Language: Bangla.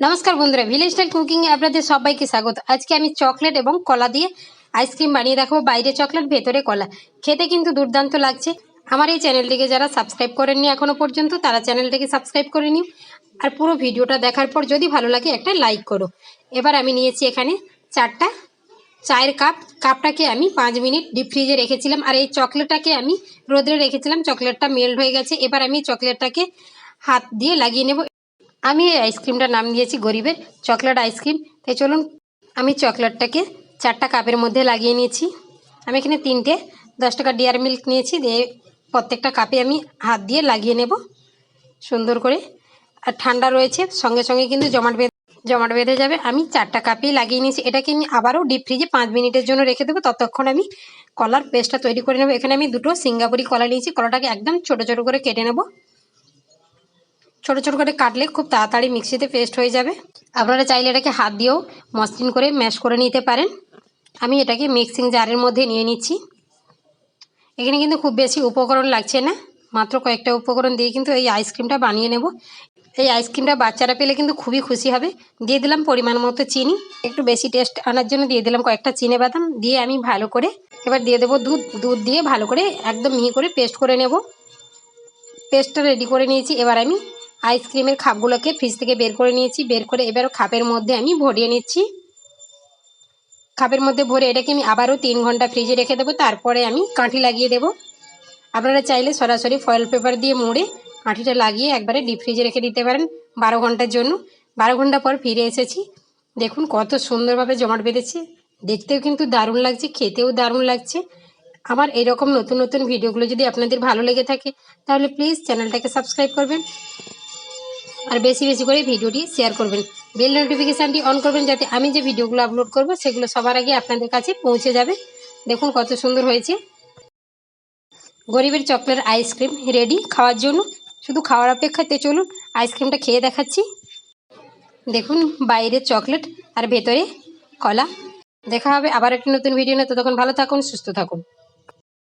নমস্কার বন্ধুরা ভিলেজ স্টাইল কুকিংয়ে আপনাদের সবাইকে স্বাগত। আজকে আমি চকলেট এবং কলা দিয়ে আইসক্রিম বানিয়ে দেখাবো, বাইরে চকলেট ভেতরে কলা। খেতে কিন্তু দুর্দান্ত লাগছে। আমার এই চ্যানেলটিকে যারা সাবস্ক্রাইব করেননি এখনও পর্যন্ত, তারা চ্যানেলটিকে সাবস্ক্রাইব করে নিও। আর পুরো ভিডিওটা দেখার পর যদি ভালো লাগে, একটা লাইক করো। এবার আমি নিয়েছি এখানে চারটা চায়ের কাপ কাপটাকে আমি পাঁচ মিনিট ডিপ ফ্রিজে রেখেছিলাম। আর এই চকলেটটাকে আমি রোদ্রে রেখেছিলাম। চকলেটটা মেল্ট হয়ে গেছে। এবার আমি চকলেটটাকে হাত দিয়ে লাগিয়ে নেব। আমি এই আইসক্রিমটার নাম দিয়েছি গরিবের চকলেট আইসক্রিম। তাই চলুন, আমি চকলেটটাকে চারটা কাপের মধ্যে লাগিয়ে নিয়েছি। আমি এখানে তিনটে, দশ টাকা ডিয়ার মিল্ক নিয়েছি। দিয়ে প্রত্যেকটা কাপে আমি হাত দিয়ে লাগিয়ে নেব সুন্দর করে। আর ঠান্ডা রয়েছে, সঙ্গে সঙ্গে কিন্তু জমাট বেঁধে জমাট বেঁধে যাবে। আমি চারটা কাপেই লাগিয়ে নিয়েছি। এটাকে আমি আবারও ডিপ ফ্রিজে পাঁচ মিনিটের জন্য রেখে দেবো। ততক্ষণ আমি কলার পেস্টটা তৈরি করে নেব। এখানে আমি দুটো সিঙ্গাপুরি কলা নিয়েছি। কলাটাকে একদম ছোটো ছোটো করে কেটে নেব। ছোট ছোট করে কাটলে খুব তাড়াতাড়ি মিক্সিতে পেস্ট হয়ে যাবে। আপনারা চাইলে এটাকে হাত দিয়েও মসৃণ করে ম্যাশ করে নিতে পারেন। আমি এটাকে মিক্সিং জারের মধ্যে নিয়ে নিচ্ছি। এখানে কিন্তু খুব বেশি উপকরণ লাগছে না। মাত্র কয়েকটা উপকরণ দিয়ে কিন্তু এই আইসক্রিমটা বানিয়ে নেব। এই আইসক্রিমটা বাচ্চারা পেলে কিন্তু খুবই খুশি হবে। দিয়ে দিলাম পরিমাণ মতো চিনি। একটু বেশি টেস্ট আনার জন্য দিয়ে দিলাম কয়েকটা চিনে বাদাম। দিয়ে আমি ভালো করে এবার দিয়ে দেবো দুধ। দুধ দিয়ে ভালো করে একদম মিহি করে পেস্ট করে নেব। পেস্টটা রেডি করে নিয়েছি। এবার আমি আইসক্রিমের খাপগুলোকে ফ্রিজ থেকে বের করে নিয়েছি। বের করে এবার খাপের মধ্যে আমি ভরিয়ে নিচ্ছি। খাপের মধ্যে ভরে এটাকে আমি আবারও তিন ঘণ্টা ফ্রিজে রেখে দেবো। তারপরে আমি কাঠি লাগিয়ে দেবো। আপনারা চাইলে সরাসরি ফয়েল পেপার দিয়ে মুড়ে কাঠিটা লাগিয়ে একবারে ডিপ ফ্রিজে রেখে দিতে পারেন বারো ঘণ্টার জন্য। বারো ঘণ্টা পর ফিরে এসেছি। দেখুন কত সুন্দরভাবে জমাট বেঁধেছে। দেখতেও কিন্তু দারুণ লাগছে, খেতেও দারুণ লাগছে। আমার এরকম নতুন নতুন ভিডিওগুলো যদি আপনাদের ভালো লেগে থাকে, তাহলে প্লিজ চ্যানেলটাকে সাবস্ক্রাইব করবেন। আর বেশি বেশি করে ভিডিওটি শেয়ার করবেন। বেল নোটিফিকেশানটি অন করবেন যাতে আমি যে ভিডিওগুলো আপলোড করব, সেগুলো সবার আগে আপনাদের কাছে পৌঁছে যাবে। দেখুন কত সুন্দর হয়েছে। গরিবের চকলেট আইসক্রিম রেডি খাওয়ার জন্য। শুধু খাওয়ার অপেক্ষাতে চলুন আইসক্রিমটা খেয়ে দেখাচ্ছি। দেখুন বাইরে চকলেট আর ভেতরে কলা। দেখা হবে আবার একটি নতুন ভিডিও নিয়ে। ততক্ষণ ভালো থাকুন, সুস্থ থাকুন।